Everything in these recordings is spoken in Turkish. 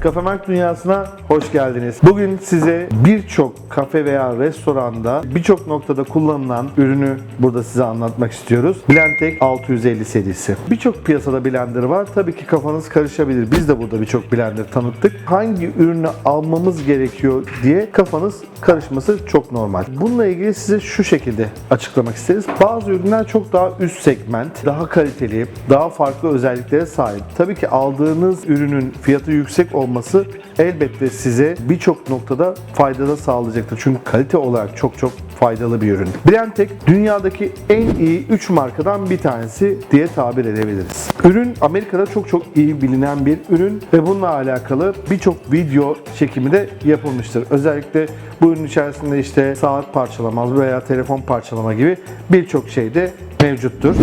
Kafe Mark dünyasına hoş geldiniz. Bugün size birçok kafe veya restoranda birçok noktada kullanılan ürünü burada size anlatmak istiyoruz. Blendtec 650 serisi. Birçok piyasada blender var. Tabii ki kafanız karışabilir. Biz de burada birçok blender tanıttık. Hangi ürünü almamız gerekiyor diye kafanız karışması çok normal. Bununla ilgili size şu şekilde açıklamak isteriz. Bazı ürünler çok daha üst segment, daha kaliteli, daha farklı özelliklere sahip. Tabii ki aldığınız ürünün fiyatı yüksek olması elbette size birçok noktada fayda da sağlayacaktır. Çünkü kalite olarak çok çok faydalı bir ürün. Blendtec dünyadaki en iyi 3 markadan bir tanesi diye tabir edebiliriz. Ürün Amerika'da çok çok iyi bilinen bir ürün ve bununla alakalı birçok video çekimi de yapılmıştır. Özellikle bu ürün içerisinde işte saat parçalama veya telefon parçalama gibi birçok şey de mevcuttur.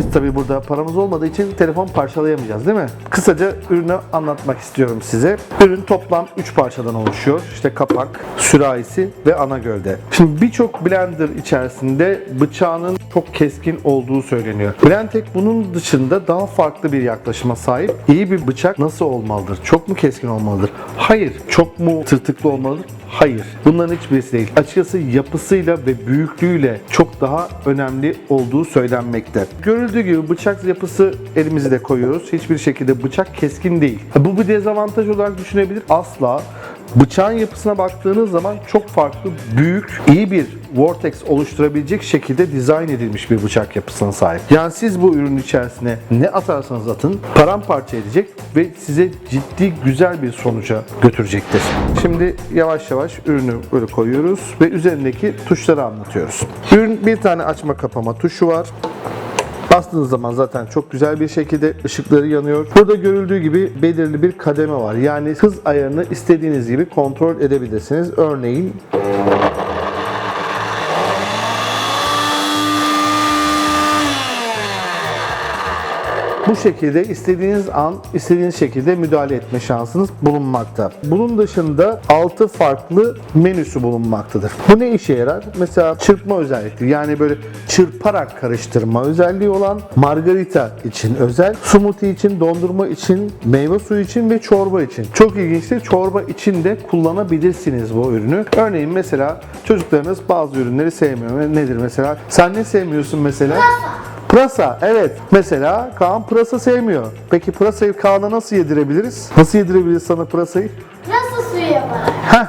Biz tabii burada paramız olmadığı için telefon parçalayamayacağız değil mi? Kısaca ürünü anlatmak istiyorum size. Ürün toplam 3 parçadan oluşuyor. İşte kapak, sürahisi ve ana gövde. Şimdi birçok blender içerisinde bıçağının çok keskin olduğu söyleniyor. Blendtec bunun dışında daha farklı bir yaklaşıma sahip. İyi bir bıçak nasıl olmalıdır? Çok mu keskin olmalıdır? Hayır. Çok mu tırtıklı olmalıdır? Hayır. Bunların hiçbirisi değil. Açıkçası yapısıyla ve büyüklüğüyle çok daha önemli olduğu söylenmekte. Görüldüğü gibi bıçak yapısı elimizi de koyuyoruz. Hiçbir şekilde bıçak keskin değil. Bu bir dezavantaj olarak düşünebilir. Asla. Bıçağın yapısına baktığınız zaman çok farklı, büyük, iyi bir vortex oluşturabilecek şekilde dizayn edilmiş bir bıçak yapısına sahip. Yani siz bu ürünün içerisine ne atarsanız atın paramparça edecek ve size ciddi güzel bir sonuca götürecektir. Şimdi yavaş yavaş ürünü böyle koyuyoruz ve üzerindeki tuşları anlatıyoruz. Ürün bir tane açma kapama tuşu var. Bastığınız zaman zaten çok güzel bir şekilde ışıkları yanıyor. Burada görüldüğü gibi belirli bir kademe var. Yani hız ayarını istediğiniz gibi kontrol edebilirsiniz. Örneğin Bu şekilde istediğiniz an istediğiniz şekilde müdahale etme şansınız bulunmakta. Bunun dışında 6 farklı menüsü bulunmaktadır. Bu ne işe yarar? Mesela çırpma özellikleri yani böyle çırparak karıştırma özelliği olan margarita için özel, smoothie için, dondurma için, meyve suyu için ve çorba için. Çok ilginçtir. Çorba için de kullanabilirsiniz bu ürünü. Örneğin mesela çocuklarınız bazı ürünleri sevmiyor. Nedir mesela? Sen ne sevmiyorsun mesela? Pırasa, evet. Mesela Kaan pırasa sevmiyor. Peki pırasayı Kaan'a nasıl yedirebiliriz? Nasıl yedirebiliriz sana pırasayı? Nasıl suyu yaparak? Heh,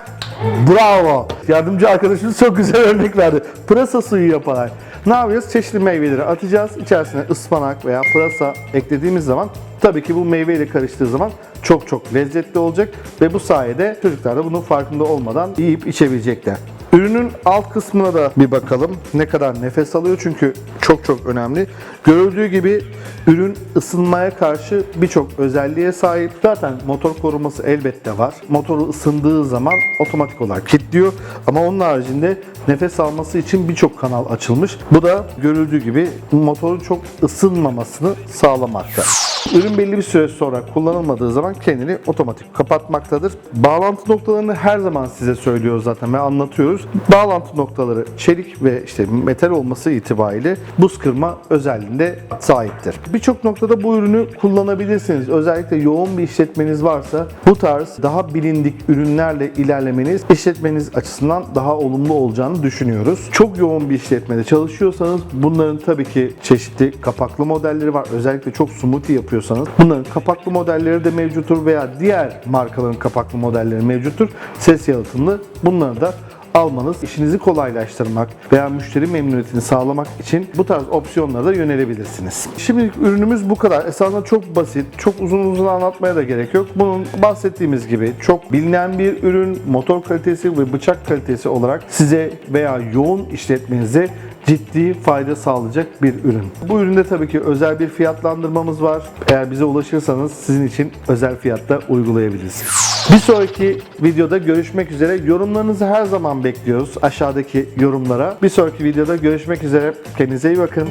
bravo. Yardımcı arkadaşımız çok güzel örnek verdi. Pırasa suyu yaparak. Ne yapacağız? Çeşitli meyveleri atacağız. İçerisine ıspanak veya pırasa eklediğimiz zaman tabii ki bu meyveyle karıştığı zaman çok çok lezzetli olacak ve bu sayede çocuklar da bunun farkında olmadan yiyip içebilecekler. Ürünün alt kısmına da bir bakalım. Ne kadar nefes alıyor çünkü çok çok önemli. Görüldüğü gibi ürün ısınmaya karşı birçok özelliğe sahip. Zaten motor koruması elbette var. Motoru ısındığı zaman otomatik olarak kilitliyor. Ama onun haricinde nefes alması için birçok kanal açılmış. Bu da görüldüğü gibi motorun çok ısınmamasını sağlamakta. Ürün belli bir süre sonra kullanılmadığı zaman kendini otomatik kapatmaktadır. Bağlantı noktalarını her zaman size söylüyoruz zaten ve anlatıyoruz. Bağlantı noktaları çelik ve işte metal olması itibariyle buz kırma özelliğinde sahiptir. Birçok noktada bu ürünü kullanabilirsiniz. Özellikle yoğun bir işletmeniz varsa bu tarz daha bilindik ürünlerle ilerlemeniz işletmeniz açısından daha olumlu olacağını düşünüyoruz. Çok yoğun bir işletmede çalışıyorsanız bunların tabii ki çeşitli kapaklı modelleri var. Özellikle çok smoothie yapıyorsanız bunların kapaklı modelleri de mevcuttur veya diğer markaların kapaklı modelleri mevcuttur. Ses yalıtımlı. Bunları da almanız, işinizi kolaylaştırmak veya müşteri memnuniyetini sağlamak için bu tarz opsiyonlara da yönelebilirsiniz. Şimdilik ürünümüz bu kadar. Esasında çok basit, çok uzun uzun anlatmaya da gerek yok. Bunun bahsettiğimiz gibi çok bilinen bir ürün, motor kalitesi ve bıçak kalitesi olarak size veya yoğun işletmenize ciddi fayda sağlayacak bir ürün. Bu üründe tabii ki özel bir fiyatlandırmamız var. Eğer bize ulaşırsanız sizin için özel fiyatta uygulayabiliriz. Bir sonraki videoda görüşmek üzere. Yorumlarınızı her zaman bekliyoruz aşağıdaki yorumlara. Bir sonraki videoda görüşmek üzere. Kendinize iyi bakın.